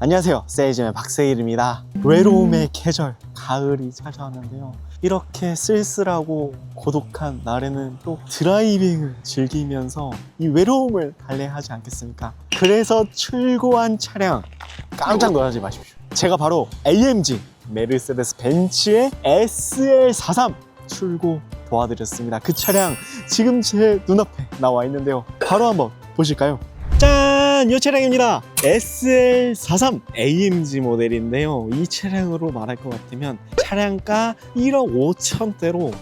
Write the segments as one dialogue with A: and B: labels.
A: 안녕하세요. 세이즘의 박세일입니다. 외로움의 계절 가을이 찾아왔는데요. 이렇게 쓸쓸하고 고독한 날에는 또 드라이빙을 즐기면서 이 외로움을 달래하지 않겠습니까? 그래서 출고한 차량 깜짝 놀라지 마십시오. 제가 바로 AMG 메르세데스 벤츠의 SL43 출고 도와드렸습니다. 그 차량 지금 제 눈앞에 나와 있는데요. 바로 한번 보실까요? 짠! 이 차량입니다. SL43 AMG 모델인데요. 이 차량으로 말할 것 같으면 차량가 1억 5천대로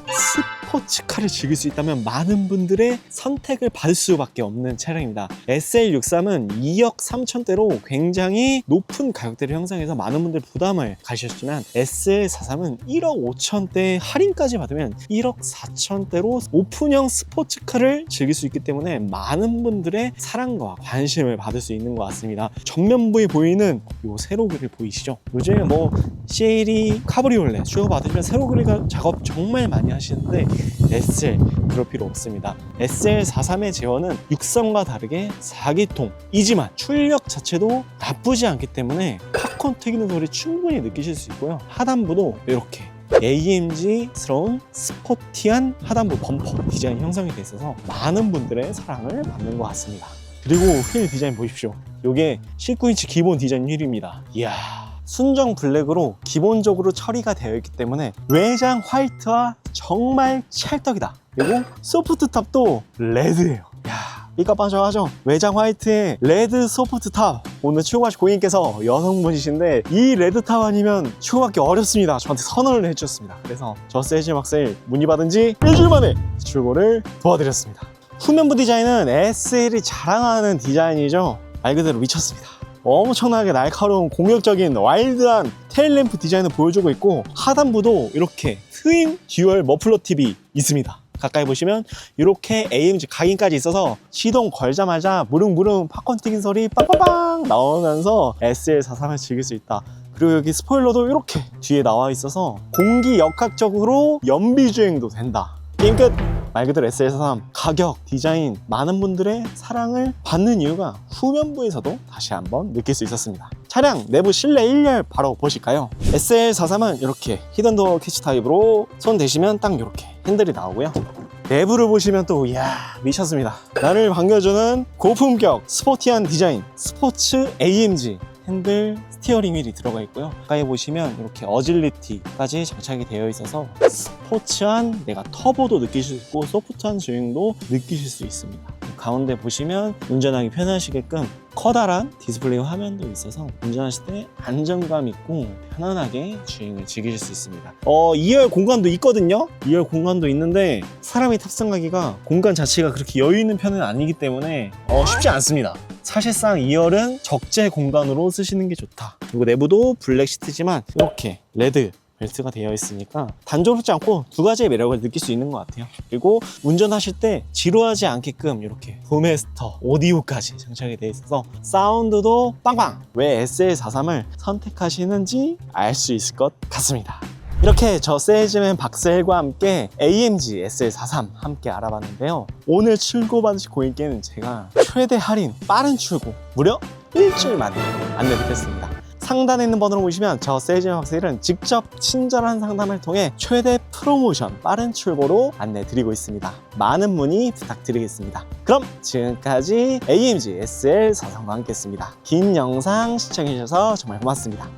A: 스포츠카를 즐길 수 있다면 많은 분들의 선택을 받을 수밖에 없는 차량입니다. SL63은 2억 3천대로 굉장히 높은 가격대를 형성해서 많은 분들 부담을 가셨지만 SL43은 1억 5천대 할인까지 받으면 1억 4천대로 오픈형 스포츠카를 즐길 수 있기 때문에 많은 분들의 사랑과 관심을 받을 수 있는 것 같습니다. 정면부에 보이는 이 세로 그릴 보이시죠? 요즘에 뭐 CL이 카브리올레 추가 받으시면 세로 그릴 작업 정말 많이 하시는데 SL 그럴 필요 없습니다. SL43의 제어는 63과 다르게 4기통이지만 출력 자체도 나쁘지 않기 때문에 팝콘 튀기는 소리 충분히 느끼실 수 있고요. 하단부도 이렇게 AMG스러운 스포티한 하단부 범퍼 디자인 형성이 돼 있어서 많은 분들의 사랑을 받는 것 같습니다. 그리고 휠 디자인 보십시오. 이게 19인치 기본 디자인 휠입니다. 이야. 순정 블랙으로 기본적으로 처리가 되어 있기 때문에 외장 화이트와 정말 찰떡이다. 그리고 소프트 탑도 레드예요. 야, 삐까빠져하죠. 외장 화이트에 레드 소프트 탑. 오늘 출고하신 고객님께서 여성분이신데 이 레드 탑 아니면 출고받기 어렵습니다. 저한테 선언을 해주셨습니다. 그래서 저 세지 막세일 문의받은 지 일주일 만에 출고를 도와드렸습니다. 후면부 디자인은 SL이 자랑하는 디자인이죠. 말 그대로 미쳤습니다. 엄청나게 날카로운 공격적인 와일드한 테일램프 디자인을 보여주고 있고 하단부도 이렇게 트윈 듀얼 머플러 팁이 있습니다. 가까이 보시면 이렇게 AMG 각인까지 있어서 시동 걸자마자 무릉무릉 팝콘 튀긴 소리 빵빵빵 나오면서 SL43을 즐길 수 있다. 그리고 여기 스포일러도 이렇게 뒤에 나와 있어서 공기 역학적으로 연비 주행도 된다. 게임 끝! 말 그대로 SL43 가격, 디자인 많은 분들의 사랑을 받는 이유가 후면부에서도 다시 한번 느낄 수 있었습니다. 차량 내부 실내 1열 바로 보실까요? SL43은 이렇게 히든도어 캐치 타입으로 손 대시면 딱 이렇게 핸들이 나오고요. 내부를 보시면 또 이야 미쳤습니다. 나를 반겨주는 고품격 스포티한 디자인 스포츠 AMG 핸들 스티어링 휠이 들어가 있고요. 가까이 보시면 이렇게 어질리티까지 장착이 되어 있어서 스포츠한 내가 터보도 느끼실 수 있고 소프트한 주행도 느끼실 수 있습니다. 가운데 보시면 운전하기 편하시게끔 커다란 디스플레이 화면도 있어서 운전하실 때 안정감 있고 편안하게 주행을 즐기실 수 있습니다. 어, 2열 공간도 있거든요. 2열 공간도 있는데 사람이 탑승하기가 공간 자체가 그렇게 여유 있는 편은 아니기 때문에 어, 쉽지 않습니다. 사실상 2열은 적재 공간으로 쓰시는 게 좋다. 그리고 내부도 블랙 시트지만 이렇게 레드 벨트가 되어 있으니까 단조롭지 않고 두 가지의 매력을 느낄 수 있는 것 같아요. 그리고 운전하실 때 지루하지 않게끔 이렇게 도메스터 오디오까지 장착이 되어 있어서 사운드도 빵빵! 왜 SL43을 선택하시는지 알 수 있을 것 같습니다. 이렇게 저 세이즈맨 박세일과 함께 AMG SL43 함께 알아봤는데요. 오늘 출고받으실 고객께는 제가 최대 할인 빠른 출고 무려 일주일 만에 안내드렸습니다. 상단에 있는 번호로 보시면 저 세이즈맨 박세일은 직접 친절한 상담을 통해 최대 프로모션 빠른 출고로 안내드리고 있습니다. 많은 문의 부탁드리겠습니다. 그럼 지금까지 AMG SL43과 함께 했습니다. 긴 영상 시청해주셔서 정말 고맙습니다.